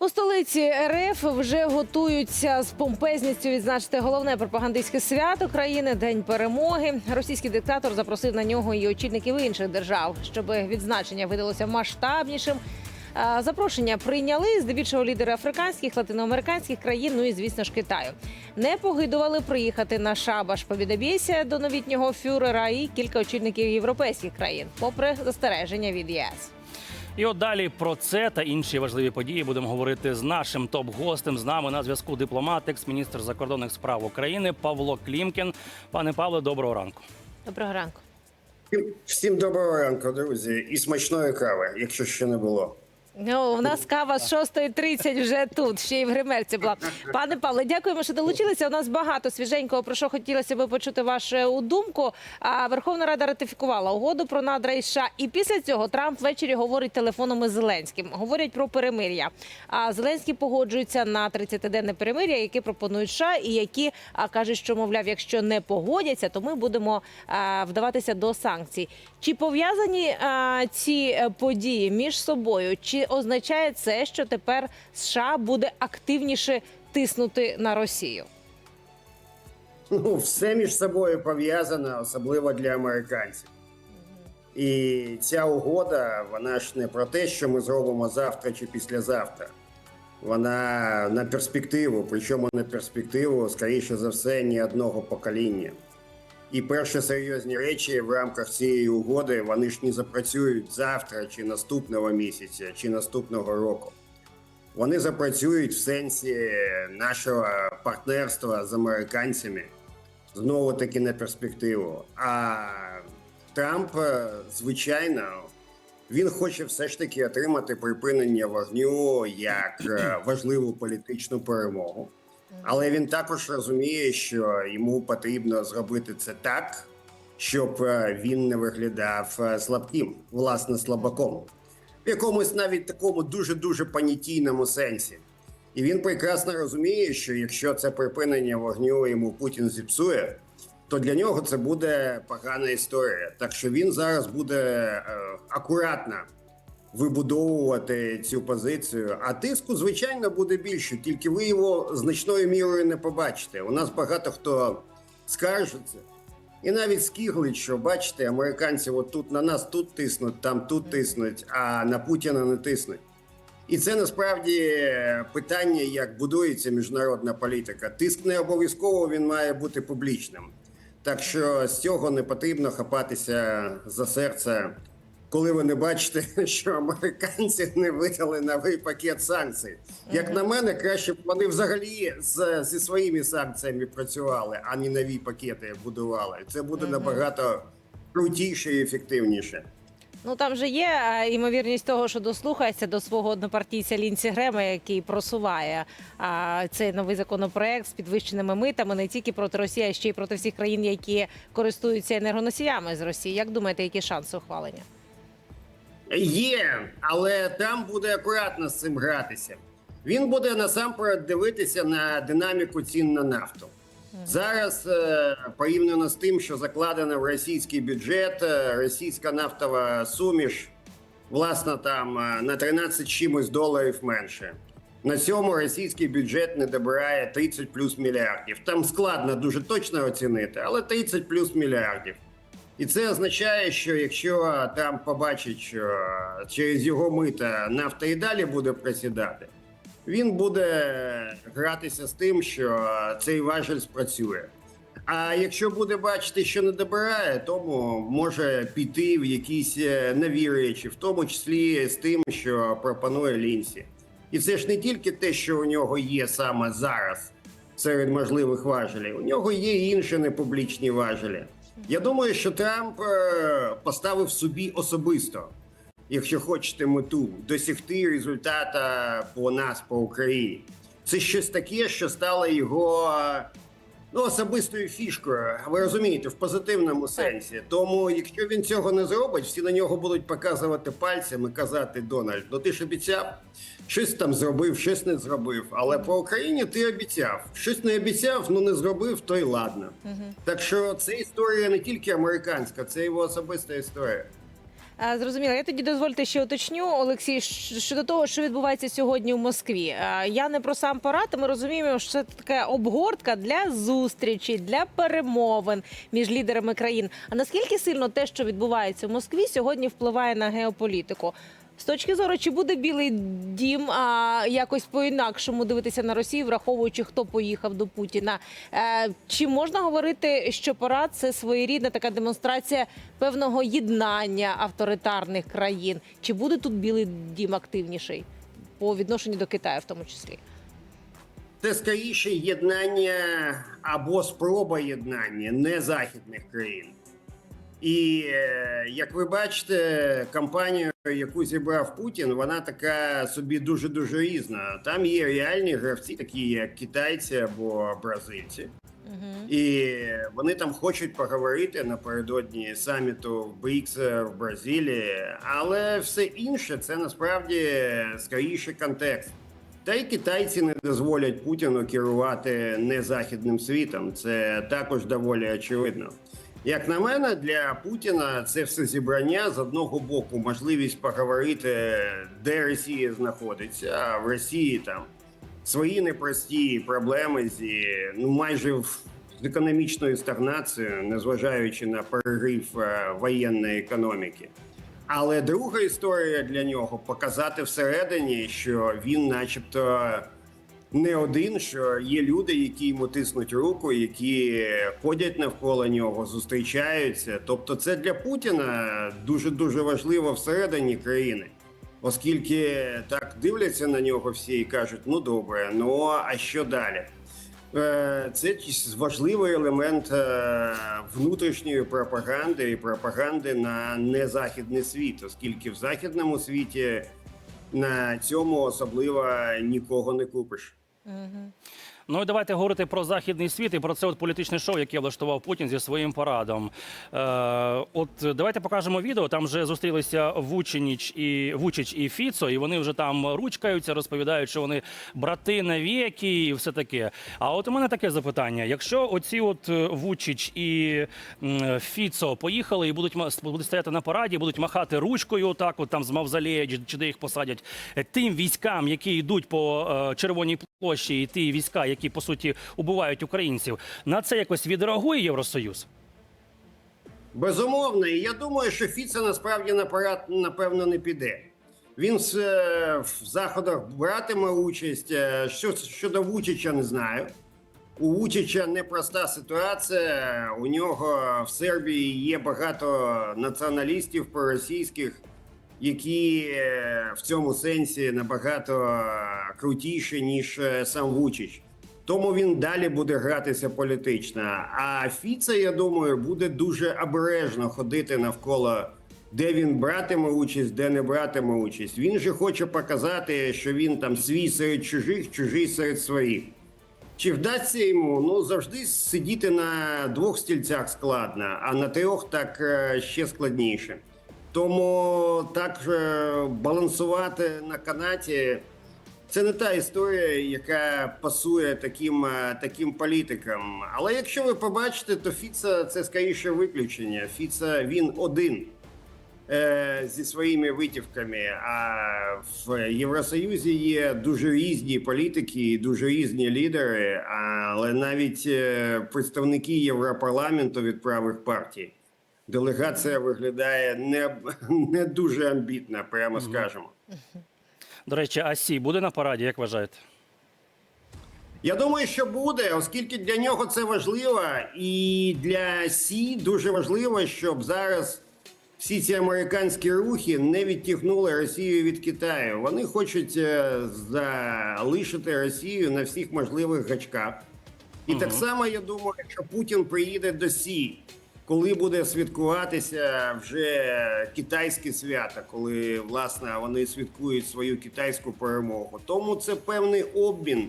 У столиці РФ вже готуються з помпезністю відзначити головне пропагандистське свято країни День перемоги. Російський диктатор запросив на нього і очільників інших держав, щоб відзначення видалося масштабнішим. Запрошення прийняли здебільшого лідери африканських, латиноамериканських країн, ну і звісно ж Китаю. Не погидували приїхати на шабаш Побідобєсія до новітнього фюрера і кілька очільників європейських країн, попри застереження від ЄС. І от далі про це та інші важливі події будемо говорити з нашим топ-гостем. З нами на зв'язку дипломат, екс-міністр закордонних справ України Павло Клімкін. Пане Павле, доброго ранку. Доброго ранку. Всім доброго ранку, друзі, і смачної кави, якщо ще не було. Ну, у нас кава з 6.30 вже тут, ще й в гримерці була. Пане Павле, дякуємо, що долучилися. У нас багато свіженького, про що хотілося би почути вашу думку. А Верховна Рада ратифікувала угоду про надра і США. І після цього Трамп ввечері говорить телефоном із Зеленським. Говорять про перемир'я. А Зеленський погоджується на 30-денне перемир'я, яке пропонують США, і які кажуть, що мовляв, якщо не погодяться, то ми будемо вдаватися до санкцій. Чи пов'язані а, ці е, події між собою? Чи означає це, що тепер США буде активніше тиснути на Росію? Ну, все між собою пов'язано, особливо для американців. І ця угода, вона ж не про те, що ми зробимо завтра чи післязавтра. Вона на перспективу, причому на перспективу, скоріше за все, ні одного покоління. І перші серйозні речі в рамках цієї угоди вони ж не запрацюють завтра, чи наступного місяця, чи наступного року. Вони запрацюють в сенсі нашого партнерства з американцями знову таки на перспективу. А Трамп, звичайно, він хоче все ж таки отримати припинення вогню як е, важливу політичну перемогу. Але він також розуміє, що йому потрібно зробити це так, щоб е, він не виглядав е, слабким, власне, слабаком, в якомусь навіть такому дуже дуже понятійному сенсі. І він прекрасно розуміє, що якщо це припинення вогню йому Путін зіпсує, то для нього це буде погана історія. Так що він зараз буде е, акуратно вибудовувати цю позицію. А тиску, звичайно, буде більше, тільки ви його значною мірою не побачите. У нас багато хто скаржиться. І навіть скиглить, що бачите, американці от тут на нас тут тиснуть, там тут тиснуть, а на Путіна не тиснуть. І це насправді питання, як будується міжнародна політика. Тиск не обов'язково він має бути публічним. Так що з цього не потрібно хапатися за серце, коли ви не бачите, що американці не видали новий пакет санкцій. Як на мене, краще б вони взагалі з, зі своїми санкціями працювали, а не нові пакети будували. Це буде набагато крутіше і ефективніше. Ну там же є ймовірність того, що дослухається до свого однопартійця Лінці Грема, який просуває а, цей новий законопроект з підвищеними митами не тільки проти Росії, а ще й проти всіх країн, які користуються енергоносіями з Росії. Як думаєте, які шанси ухвалення? Є, але там буде акуратно з цим гратися. Він буде насамперед дивитися на динаміку цін на нафту. Зараз, е, порівняно з тим, що закладено в російський бюджет, е, російська нафтова суміш, власне, там е, на 13 чимось доларів менше. На цьому російський бюджет не добирає 30 плюс мільярдів. Там складно дуже точно оцінити, але 30 плюс мільярдів. І це означає, що якщо Трамп побачить, що через його мита нафта і далі буде просідати, він буде гратися з тим, що цей важель спрацює. А якщо буде бачити, що не добирає, тому може піти в якісь е, нові речі, в тому числі з тим, що пропонує Лінсі. І це ж не тільки те, що у нього є саме зараз серед можливих важелів. У нього є інші непублічні важелі. Я думаю, що Трамп е, поставив собі особисто, якщо хочете мету, досягти результата по нас, по Україні. Це щось таке, що стало його е, ну, особистою фішкою. Ви розумієте, в позитивному сенсі. Тому, якщо він цього не зробить, всі на нього будуть показувати пальцем і казати Дональд, ну ти ж обіцяв, щось там зробив, щось не зробив. Але по Україні ти обіцяв. Щось не обіцяв, ну не зробив, то й ладно. Так що це історія не тільки американська, це його особиста історія. А, Зрозуміло. Я тоді дозвольте ще уточню, Олексій, щодо того, що відбувається сьогодні в Москві. Я не про сам парад. Ми розуміємо, що це така обгортка для зустрічі, для перемовин між лідерами країн. А наскільки сильно те, що відбувається в Москві, сьогодні впливає на геополітику? З точки зору, чи буде білий дім а, якось по-інакшому дивитися на Росію, враховуючи, хто поїхав до Путіна? Е, чи можна говорити, що парад це своєрідна така демонстрація певного єднання авторитарних країн? Чи буде тут білий дім активніший по відношенню до Китаю, в тому числі? Це скоріше єднання або спроба єднання не західних країн. І е, як ви бачите, кампанію, яку зібрав Путін, вона така собі дуже дуже різна. Там є реальні гравці, такі як китайці або бразильці. І вони там хочуть поговорити напередодні саміту в БРІКС в Бразилії, але все інше це насправді скоріше контекст. Та й китайці не дозволять Путіну керувати незахідним світом. Це також доволі очевидно. Як на мене, для Путіна це все зібрання з одного боку можливість поговорити, де Росія знаходиться, а в Росії там свої непрості проблеми зі ну майже з економічною стагнацією, незважаючи на перерив е, воєнної економіки. Але друга історія для нього показати всередині, що він, начебто, не один, що є люди, які йому тиснуть руку, які ходять навколо нього, зустрічаються. Тобто, це для Путіна дуже дуже важливо всередині країни, оскільки так дивляться на нього всі і кажуть: ну добре, ну а що далі? Е, Це важливий елемент е, внутрішньої пропаганди і пропаганди на незахідний світ, оскільки в західному світі на цьому особливо нікого не купиш. 嗯哼。Ну і давайте говорити про західний світ і про це от політичне шоу, яке влаштував Путін зі своїм парадом. Е, от давайте покажемо відео. Там вже зустрілися Вученіч і Вучич і Фіцо, і вони вже там ручкаються, розповідають, що вони брати навіки і все таке. А от у мене таке запитання: якщо оці от е, Вучич і Фіцо поїхали і будуть будуть стояти на параді, будуть махати ручкою, отак, от там з мавзолея, чи- де їх посадять, тим військам, які йдуть по е, червоній площі, і ті війська, які по суті убивають українців, на це якось відреагує Євросоюз? Безумовно, і я думаю, що Фіце насправді на парад напевно не піде. Він е, в заходах братиме участь. Е, Що щодо Вучича, не знаю. У Вучича непроста ситуація. У нього в Сербії є багато націоналістів проросійських, які е, в цьому сенсі набагато крутіші, ніж сам Вучич. Тому він далі буде гратися політично. А Фіце, я думаю, буде дуже обережно ходити навколо, де він братиме участь, де не братиме участь. Він же хоче показати, що він там свій серед чужих, чужий серед своїх. Чи вдасться йому? Ну завжди сидіти на двох стільцях складно, а на трьох так е, ще складніше. Тому так е, балансувати на канаті це не та історія, яка пасує таким, е, таким політикам. Але якщо ви побачите, то Фіца це скоріше виключення. Фіца він один е, зі своїми витівками. А в Євросоюзі є дуже різні політики, дуже різні лідери, але навіть е, представники Європарламенту від правих партій. Делегація виглядає не, не дуже амбітна, прямо скажемо. До речі, Асі буде на параді, як вважаєте? Я думаю, що буде, оскільки для нього це важливо, і для Сі дуже важливо, щоб зараз всі ці американські рухи не відтягнули Росію від Китаю. Вони хочуть е, залишити Росію на всіх можливих гачках. І так само я думаю, що Путін приїде до Сі, коли буде святкуватися вже китайське свято, коли власне вони святкують свою китайську перемогу. Тому це певний обмін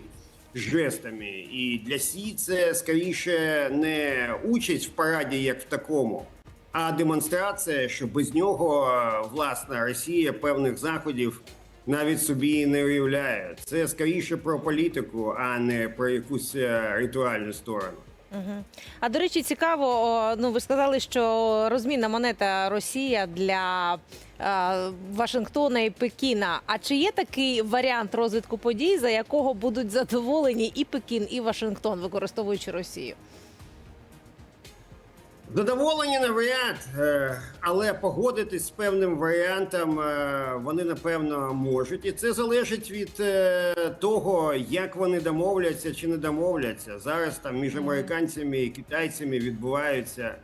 жестами. І для Сі це скоріше не участь в параді, як в такому, а демонстрація, що без нього власне Росія певних заходів навіть собі не уявляє. Це скоріше про політику, а не про якусь е, ритуальну сторону. Мгм. А до речі, цікаво, ну ви сказали, що розмінна монета Росія для е, Вашингтона і Пекіна. А чи є такий варіант розвитку подій, за якого будуть задоволені і Пекін, і Вашингтон, використовуючи Росію? Задоволені навряд, е, але погодитись з певним варіантом е, вони напевно можуть, і це залежить від е, того, як вони домовляться чи не домовляться. Зараз там між американцями і китайцями відбуваються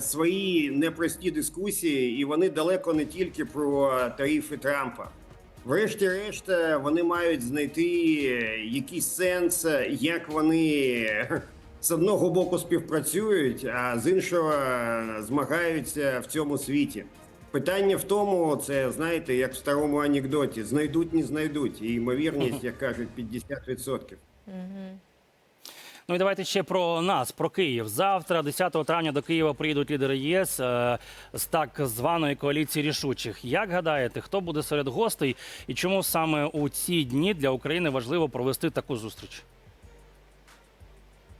свої непрості дискусії, і вони далеко не тільки про тарифи Трампа. Врешті-решт, вони мають знайти якийсь сенс, як вони з одного боку співпрацюють, а з іншого е, змагаються в цьому світі. Питання в тому, це знаєте, як в старому анекдоті: знайдуть, не знайдуть. І ймовірність, як кажуть, 50%. Ну і давайте ще про нас, про Київ. Завтра, 10 травня, до Києва приїдуть лідери ЄС е, з так званої коаліції рішучих. Як гадаєте, хто буде серед гостей і чому саме у ці дні для України важливо провести таку зустріч?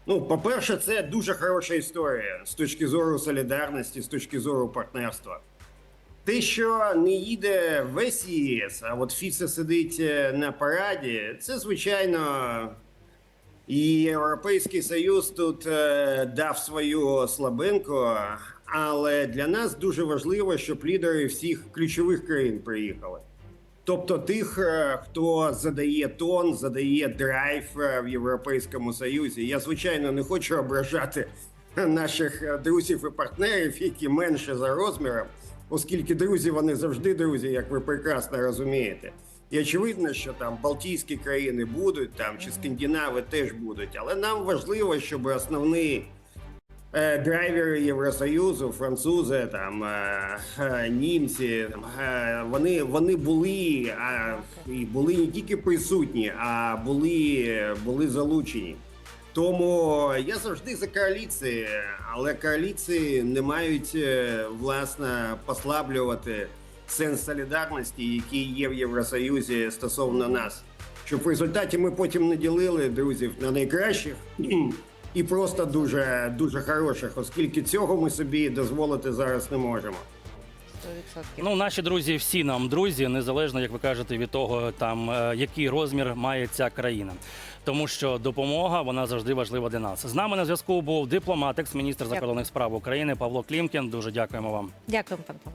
Ну, по-перше, це дуже хороша історія з точки зору солідарності, з точки зору партнерства. Те, що не їде весь ЄС, а от Фіце сидить е, на параді, це звичайно. І Європейський Союз тут е, дав свою слабинку, але для нас дуже важливо, щоб лідери всіх ключових країн приїхали. Тобто тих, е, хто задає тон, задає драйв е, в Європейському Союзі. Я звичайно не хочу ображати наших е, друзів і партнерів, які менше за розміром, оскільки друзі вони завжди друзі, як ви прекрасно розумієте. І очевидно, що там Балтійські країни будуть там чи Скандинави теж будуть, але нам важливо, щоб основний драйвери Євросоюзу, французи, там е, е, німці, там, е, вони, вони були а, і були не тільки присутні, а були, були залучені. Тому я завжди за коаліції, але коаліції не мають е, власне послаблювати сенс солідарності, який є в Євросоюзі стосовно нас. Щоб в результаті ми потім не ділили друзів на найкращих і просто дуже дуже хороших, оскільки цього ми собі дозволити зараз не можемо. 100%. Ну, наші друзі, всі нам друзі, незалежно, як ви кажете, від того, там е, який розмір має ця країна. Тому що допомога вона завжди важлива для нас. З нами на зв'язку був дипломат, екс-міністр закордонних справ України Павло Клімкін. Дуже дякуємо вам. Дякуємо, пан Павло.